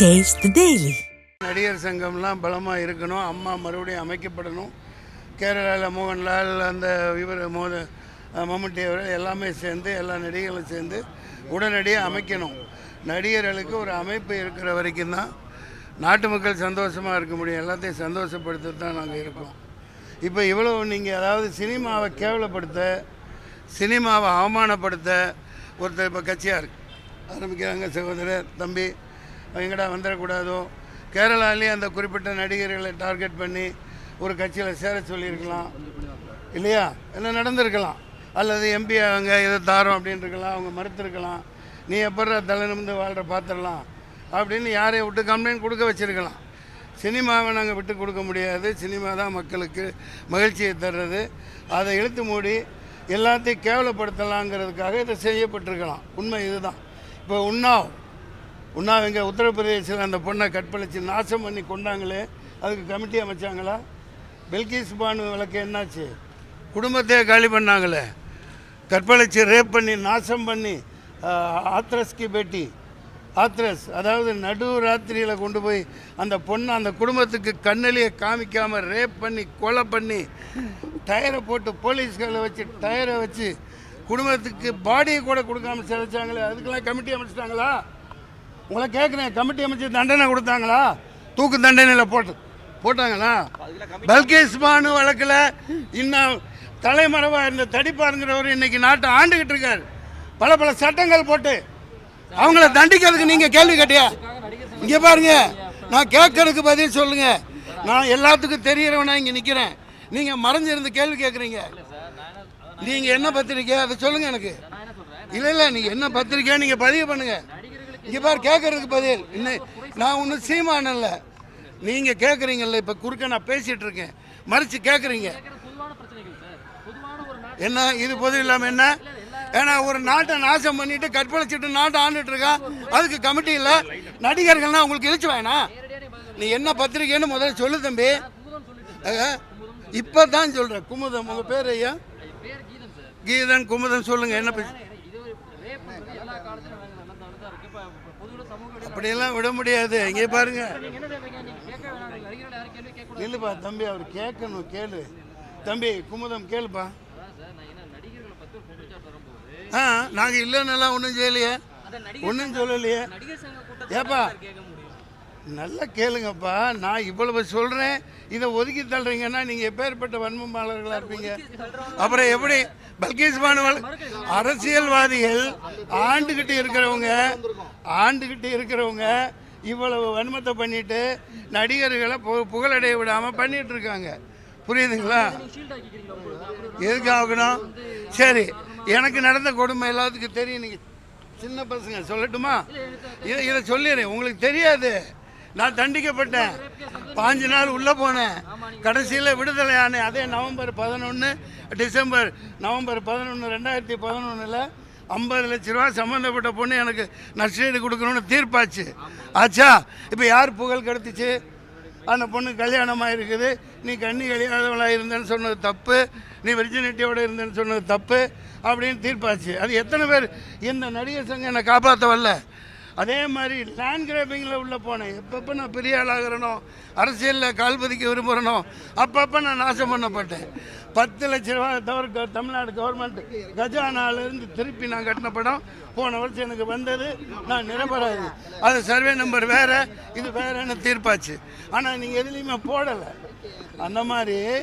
Taste the நடிகர் சங்கம்லாம் பலமாக இருக்கணும். அம்மா மறுபடியும் அமைக்கப்படணும். கேரளாவில் மோகன்லால் அந்த இவர் மோத மம்முட்டி அவர்கள் எல்லாமே சேர்ந்து எல்லா நடிகர்களும் சேர்ந்து உடனடியாக அமைக்கணும். நடிகர்களுக்கு ஒரு அமைப்பு இருக்கிற வரைக்கும் தான் நாட்டு மக்கள் சந்தோஷமாக இருக்க முடியும். எல்லாத்தையும் சந்தோஷப்படுத்த தான் நாங்கள் இருக்கோம். இப்போ இவ்வளோ நீங்கள் அதாவது சினிமாவை கேவலப்படுத்த சினிமாவை அவமானப்படுத்த ஒருத்தர் இப்போ கட்சியார் ஆரம்பிக்கிறாங்க சகோதரர் தம்பி. எங்கடா வந்துடக்கூடாதோ? கேரளாலேயே அந்த குறிப்பிட்ட நடிகர்களை டார்கெட் பண்ணி ஒரு கட்சியில் சேர சொல்லியிருக்கலாம். இல்லையா? என்ன நடந்திருக்கலாம். அல்லது எம்பி அவங்க இதை தாரோம் அப்படின்னு இருக்கலாம் அவங்க மறுத்திருக்கலாம். நீ எப்பட்றா தலை நிமிந்து வாழ்கிற பார்த்துடலாம் அப்படின்னு யாரையும் விட்டு கம்ப்ளைண்ட் கொடுக்க வச்சுருக்கலாம். சினிமாவை நாங்கள் விட்டு கொடுக்க முடியாது. சினிமா தான் மக்களுக்கு மகிழ்ச்சியை தர்றது. அதை இழுத்து மூடி எல்லாத்தையும் கேவலப்படுத்தலாங்கிறதுக்காக இதை செய்யப்பட்டிருக்கலாம். உண்மை இதுதான். இப்போ உன்னாவ் உன்னாவ் இங்கே உத்தரப்பிரதேசத்தில் அந்த பொண்ணை கற்பழித்து நாசம் பண்ணி கொண்டாங்களே அதுக்கு கமிட்டி அமைச்சாங்களா? பெல்கிஸ் பானு வழக்கு என்னாச்சு? குடும்பத்தையே காலி பண்ணாங்களே. கற்பழித்து ரேப் பண்ணி நாசம் பண்ணி ஆஹ், ஆத்ரஸ்கி பேட்டி. ஆத்ரஸ் அதாவது நடு ராத்திரியில் கொண்டு போய் அந்த பொண்ணை அந்த குடும்பத்துக்கு கண்ணிலேயே காமிக்காமல் ரேப் பண்ணி கொலை பண்ணி டயரை போட்டு போலீஸ்களை வச்சு டயரை வச்சு குடும்பத்துக்கு பாடியை கூட கொடுக்காம சிதைச்சாங்களே அதுக்கெல்லாம் கமிட்டி அமைச்சிட்டாங்களா? உங்களை கேட்குறேன் கமிட்டி அமைச்சு தண்டனை கொடுத்தாங்களா? தூக்கு தண்டனையில் போட்டு போட்டாங்களா? பல்கேஸ் பானு வழக்கில் இன்னும் தலைமறைவாக இருந்த தடிப்பாருங்கிறவர் இன்னைக்கு நாட்டை ஆண்டுகிட்டு இருக்கார். பல பல சட்டங்கள் போட்டு அவங்கள தண்டிக்கிறதுக்கு நீங்கள் கேள்வி கேட்டியா? இங்கே பாருங்க நான் கேட்கறதுக்கு பதில் சொல்லுங்க. நான் எல்லாத்துக்கும் தெரியறவனா இங்கே நிற்கிறேன் நீங்கள் மறைஞ்சிருந்து கேள்வி கேட்குறீங்க. நீங்கள் என்ன பத்திரிக்கை? அதை சொல்லுங்கள் எனக்கு. இல்லை இல்லை நீங்கள் என்ன பத்திரிக்கை நீங்கள் பதிவு பண்ணுங்கள் இங்கே பேர் கேட்கறதுக்கு பதில். இன்னும் நான் ஒன்றும் சீமானம் இல்லை நீங்கள் கேட்குறீங்கல்ல இப்போ குறுக்க நான் பேசிகிட்டு இருக்கேன். மறைச்சு கேட்குறீங்க என்ன இது பொது இல்லாமல் என்ன? ஏன்னா ஒரு நாட்டை நாசம் பண்ணிட்டு கற்பழிச்சிட்டு நாட்டை ஆண்டுட்டு இருக்கான் அதுக்கு கமிட்டி இல்லை. நடிகர்கள்னா உங்களுக்கு இழிச்சு வேணாம் நீ என்ன பத்திரிக்கைன்னு முதல்ல சொல்லு தம்பி. இப்போ தான் சொல்கிறேன் குமுதம் உங்கள் பேர் ஐயா? கீதன் குமுதம் சொல்லுங்கள் என்ன பேச அப்படியெல்லாம் விட முடியாது. இங்கே பாருங்க. இல்லைப்பா தம்பி அவர் கேட்கணும் கேளு. தம்பி குமுதம் கேளுப்பா. ஆ நாங்கள் இல்லைன்னெல்லாம் ஒன்றும் செய்யலையே. ஒன்றும் சொல்லலையே. ஏப்பா நல்லா கேளுங்கப்பா. நான் இவ்வளவு சொல்கிறேன் இதை ஒதுக்கி தள்ளுறீங்கன்னா நீங்கள் எப்பேற்பட்ட வன்மமாளர்களாக இருப்பீங்க? அப்புறம் எப்படி? பல்கேஷ் பானுவல் அரசியல்வாதிகள் ஆண்டுகிட்டு இருக்கிறவங்க ஆண்டுகிட்டு இருக்கிறவங்க இவ்வளவு வன்மத்தை பண்ணிட்டு நடிகர்களை பு- புகழடைய விடாமல் பண்ணிட்டு இருக்காங்க. புரியுதுங்களா? எதுக்கு ஆகணும்? சரி எனக்கு நடந்த கொடுமை எல்லாத்துக்கும் தெரியும். நீங்கள் சின்ன பசங்க சொல்லட்டுமா? இதை இதை சொல்லிடுறேன். உங்களுக்கு தெரியாது. நான் தண்டிக்கப்பட்டேன். பாஞ்சு நாள் உள்ளே போனேன். கடைசியில் விடுதலை ஆனேன். அதே நவம்பர் பதினொன்று டிசம்பர் நவம்பர் பதினொன்று ரெண்டாயிரத்தி பதினொன்றில் ஐம்பது லட்ச ரூபா சம்மந்தப்பட்ட பொண்ணு எனக்கு நஷ்டீடு கொடுக்கணும்னு தீர்ப்பாச்சு. ஆச்சா? இப்போ யார் புகழ் கெடுத்துச்சு? அந்த பொண்ணு கல்யாணமாக இருக்குது நீ கண்ணி கல்யாணவளாக இருந்தேன்னு சொன்னது தப்பு. நீ வெர்ஜினிட்டியோட இருந்தேன்னு சொன்னது தப்பு அப்படின்னு தீர்ப்பாச்சு. அது எத்தனை பேர்? இந்த நடிகர் சங்கம் என்னை காப்பாற்ற வரல அதே மாதிரி லேண்ட் கிராபிங்கில் உள்ளே போனேன். எப்பப்போ நான் பெரிய ஆளாகிறனோ அரசியலில் கால் பதிக்க விரும்புகிறனோ அப்பப்போ நான் நாசம் பண்ணப்பட்டேன். பத்து லட்ச ரூபா தவிர க- தமிழ்நாடு கவர்மெண்ட் கஜானாலேருந்து திருப்பி நான் கட்டின படம் போன வருஷம் எனக்கு வந்தது. நான் நிரம்பராது அது சர்வே நம்பர் வேறு இது வேறன்னு தீர்ப்பாச்சு. ஆனால் நீங்கள் எதுலேயுமே போடலை. அந்த மாதிரி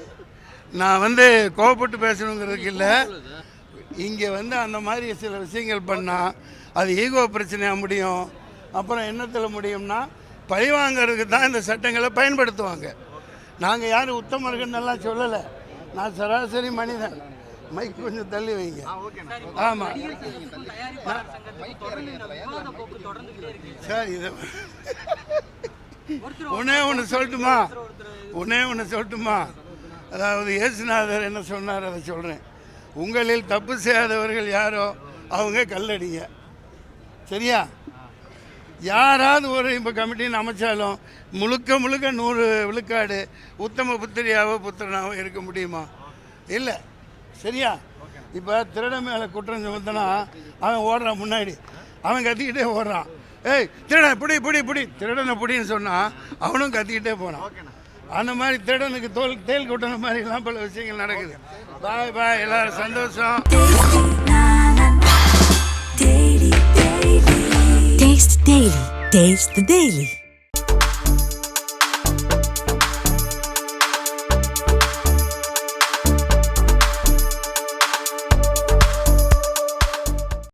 நான் வந்து கோவப்பட்டு பேசணுங்கிறதுக்கு இல்லை. இங்கே வந்து அந்த மாதிரி சில விஷயங்கள் பண்ணால் அது ஈகோ பிரச்சனையாக முடியும். அப்புறம் என்னத்தில் முடியும்னா பழிவாங்கிறதுக்கு தான் இந்த சட்டங்களை பயன்படுத்துவாங்க. நாங்கள் யாரும் உத்தமர்கள் எல்லாம் சொல்லலை. நான் சராசரி மனிதன். மைக் கொஞ்சம் தள்ளி வைங்க. ஆமாம் சார் இதை ஒன்னே ஒன்று சொல்லட்டுமா? ஒன்னே ஒன்று சொல்லட்டுமா? அதாவது இயேசுநாதர் என்ன சொன்னார் அதை சொல்கிறேன் உங்களில் தப்பு செய்யாதவர்கள் யாரோ அவங்க கல்லடிங்க. சரியா? யாராவது ஒரு இப்போ கமிட்டின்னு அமைச்சாலும் முழுக்க முழுக்க நூறு விழுக்காடு உத்தம புத்திரியாவோ புத்திரனாவோ இருக்க முடியுமா? இல்லை. சரியா? இப்போ திருட மேலே குற்றம் சுமத்தினா அவன் ஓடுறான் முன்னாடி. அவன் கத்திக்கிட்டே ஓடுறான். ஏய் திருடன் பிடி பிடி பிடி. திருடனை பிடின்னு சொன்னால் அவனும் கத்திக்கிட்டே போனான் அந்த மாதிரி திடனுக்கு தோல் தேல் கொட்டின மாதிரிலாம் பல விஷயங்கள் நடக்குது பாய் பாய் எல்லாரும் சந்தோஷம் Taste the Daily. Taste the Daily.